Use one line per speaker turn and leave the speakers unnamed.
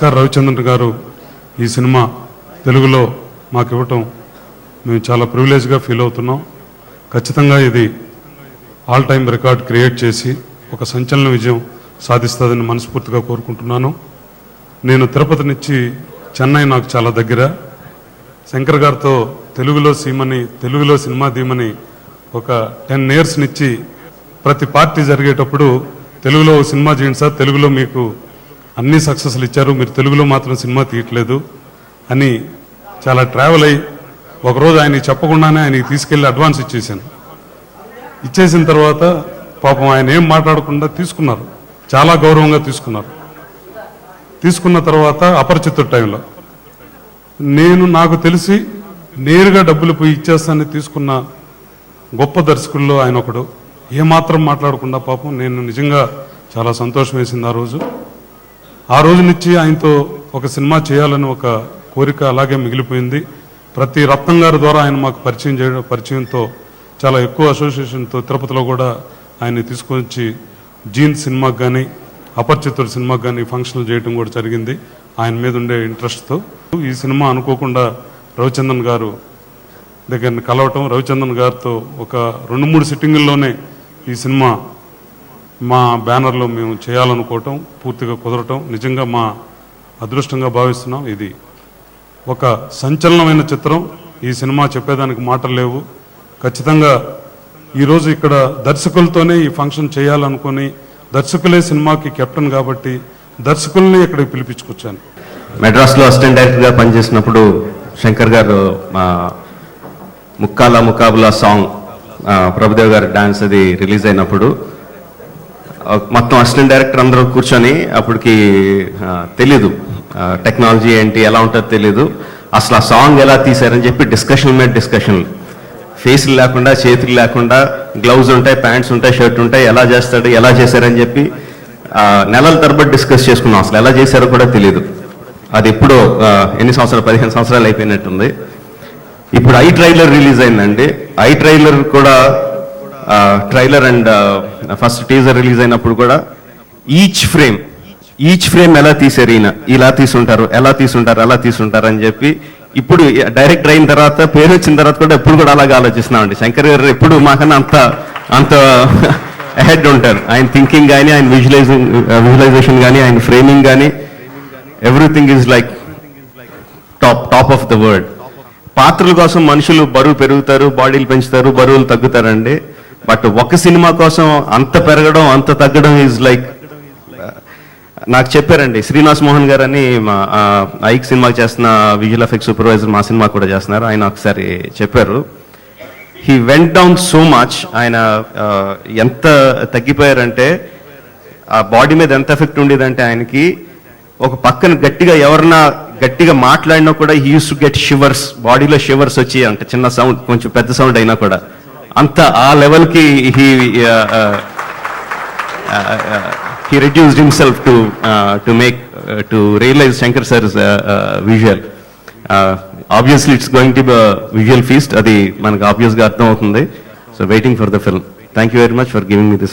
భాస్కర్ రవిచంద్రన్ గారు ఈ సినిమా తెలుగులో మాకు ఇవ్వటం మేము చాలా ప్రివిలేజ్గా ఫీల్ అవుతున్నాం. ఖచ్చితంగా ఇది ఆల్ టైమ్ రికార్డ్ క్రియేట్ చేసి ఒక సంచలన విజయం సాధిస్తుందని మనస్ఫూర్తిగా కోరుకుంటున్నాను. నేను తిరుపతి నుంచి చెన్నై నాకు చాలా దగ్గర. శంకర్ గారితో తెలుగులో సీమని తెలుగులో సినిమా దీమని ఒక టెన్ ఇయర్స్ నుంచి ప్రతి పార్టీ జరిగేటప్పుడు తెలుగులో సినిమా చేయండి సార్ తెలుగులో మీకు అన్ని సక్సెస్లు ఇచ్చారు మీరు తెలుగులో మాత్రం సినిమా తీయట్లేదు అని చాలా ట్రావెల్ అయ్యి ఒకరోజు ఆయనకి చెప్పకుండానే ఆయనకి తీసుకెళ్ళి అడ్వాన్స్ ఇచ్చేసాను ఇచ్చేసిన తర్వాత పాపం ఆయన ఏం మాట్లాడకుండా తీసుకున్నారు. చాలా గౌరవంగా తీసుకున్నారు. తీసుకున్న తర్వాత అపరిచితుడు టైంలో నేను నాకు తెలిసి నేరుగా డబ్బులు పోయి ఇచ్చేస్తానని తీసుకున్న గొప్ప దర్శకుల్లో ఆయన ఒకడు. ఏమాత్రం మాట్లాడకుండా పాపం నేను నిజంగా చాలా సంతోషం వేసింది ఆ రోజు. ఆ రోజు నుంచి ఆయనతో ఒక సినిమా చేయాలని ఒక కోరిక అలాగే మిగిలిపోయింది. ప్రతి రత్నం గారి ద్వారా ఆయన మాకు పరిచయం చేయడం పరిచయంతో చాలా ఎక్కువ అసోసియేషన్తో తిరుపతిలో కూడా ఆయన్ని తీసుకొచ్చి జీన్ సినిమాకి కానీ అపరిచితుడు సినిమాకి కానీ ఫంక్షన్లు చేయడం కూడా జరిగింది. ఆయన మీద ఉండే ఇంట్రెస్ట్తో. ఈ సినిమా అనుకోకుండా రవిచంద్రన్ గారు దగ్గరని కలవటం రవిచంద్రన్ గారితో ఒక రెండు మూడు సిట్టింగుల్లోనే ఈ సినిమా మా బ్యానర్లో మేము చేయాలనుకోవటం పూర్తిగా కుదరటం నిజంగా మా అదృష్టంగా భావిస్తున్నాం. ఇది ఒక సంచలనమైన చిత్రం. ఈ సినిమా చెప్పేదానికి మాటలు లేవు. ఖచ్చితంగా ఈరోజు ఇక్కడ దర్శకులతోనే ఈ ఫంక్షన్ చేయాలనుకుని దర్శకులే సినిమాకి కెప్టెన్ కాబట్టి దర్శకుల్ని ఇక్కడికి పిలిపించుకొచ్చాను.
మెడ్రాస్లో అసిస్టెంట్ డైరెక్టర్గా పనిచేసినప్పుడు శంకర్ గారు మా ముక్కాల ముకాబులా సాంగ్ ప్రభుదేవ్ గారి డాన్స్ అది రిలీజ్ అయినప్పుడు మొత్తం అసిస్టెంట్ డైరెక్టర్ అందరూ కూర్చొని అప్పటికి తెలీదు. టెక్నాలజీ ఏంటి ఎలా ఉంటుందో తెలీదు. అసలు ఆ సాంగ్ ఎలా తీశారని చెప్పి డిస్కషన్ మీద డిస్కషన్. ఫేస్లు లేకుండా చేతులు లేకుండా గ్లౌజ్ ఉంటాయి ప్యాంట్స్ ఉంటాయి షర్ట్ ఉంటాయి ఎలా చేస్తాడు ఎలా చేశారని చెప్పి నెలల తరబడి డిస్కస్ చేసుకున్నాం. అసలు ఎలా చేశారో కూడా తెలియదు అది ఎప్పుడో ఎన్ని సంవత్సరాలు పదిహేను సంవత్సరాలు అయిపోయినట్టుంది. ఇప్పుడు ఐ ట్రైలర్ రిలీజ్ అయిందండి. ఐ ట్రైలర్ కూడా trailer and first teaser release అయినప్పుడు కూడా ఈచ్ ఫ్రేమ్ ఈచ్ ఫ్రేమ్ ఎలా తీసారు ఈయన? ఇలా తీసుంటారు ఎలా తీసుంటారు ఎలా తీసుంటారు అని చెప్పి ఇప్పుడు డైరెక్టర్ అయిన తర్వాత పేరు వచ్చిన తర్వాత కూడా ఎప్పుడు కూడా అలాగే ఆలోచిస్తున్నామండి శంకర్ గారు ఎప్పుడు మాకన్నా అంత అంత అహెడ్ ఉంటారు. ఆయన థింకింగ్ కానీ ఆయన విజువలైజింగ్ విజువలైజేషన్ కానీ ఆయన ఫ్రేమింగ్ కానీ everything is like top top of the world పాత్రల కోసం మనుషులు బరువు పెరుగుతారు బాడీలు పెంచుతారు బరువులు తగ్గుతారండి. బట్ ఒక సినిమా కోసం అంత పెరగడం అంత తగ్గడం ఈజ్ లైక్ uh, నాకు చెప్పారండి. శ్రీనివాస్ మోహన్ గారు అని మా ఐక్ సినిమా చేస్తున్న విజువల్ ఎఫెక్ట్ సూపర్వైజర్ మా సినిమా కూడా చేస్తున్నారు. ఆయన ఒకసారి చెప్పారు. He went down so much ఆయన ఎంత తగ్గిపోయారంటే ఆ బాడీ మీద ఎంత ఎఫెక్ట్ ఉండేదంటే ఆయనకి ఒక పక్కన గట్టిగా ఎవరన్నా గట్టిగా మాట్లాడినా కూడా he used to get shivers బాడీలో షివర్స్ వచ్చి అంటే. చిన్న సౌండ్ కొంచెం పెద్ద సౌండ్ అయినా కూడా. అంత ఆ లెవెల్కి he he reduced himself to uh, to make uh, to realize Shankar sir's uh, uh, visual. Uh, obviously, it's going to be a visual feast. అది మనకు obvious గా అర్థం అవుతుంది so waiting for the film thank you very much for giving me this